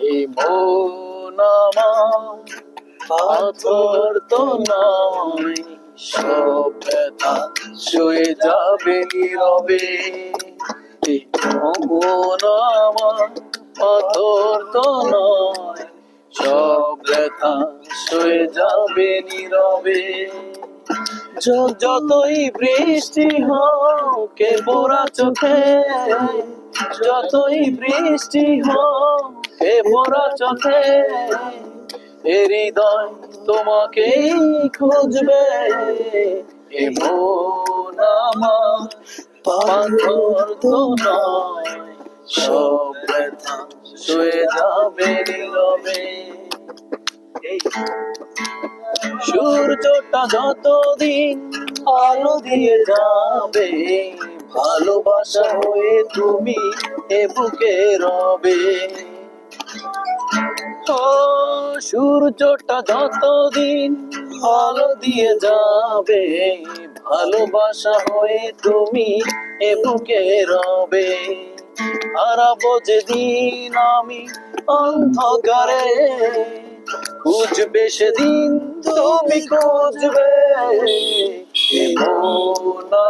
এই মন পাথর তো নয় ব্যথা শুয়ে যাবে নীরবে। এই মন পাথর তো নয় ব্যথা শুয়ে যাবে নীরবে। যতই বৃষ্টি হোক পড়া চোখে যতই বৃষ্টি হোক কে পড়া চোখে হৃদয় তোমাকেই খুঁজবে। এ পাথর তো নয়, সব ব্যথা শুয়ে যাবে নীরবে। সূর্যটা যতদিন আলো দিয়ে যাবে ভালোবাসা হয়ে তুমি এ বুকে রবে। ও, সূর্যটা যতদিন আলো দিয়ে যাবে, ভালোবাসা হয়ে তুমি এ বুকে রবে। হারাবো যেদিন আমি অন্ধকারে, খুঁজবে সেদিন তুমি খুঁজবে। আমার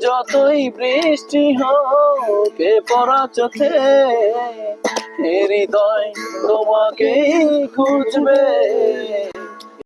যতই বৃষ্টি হোক পরাচতে হৃদয় তোমাকেই খুঁজবে।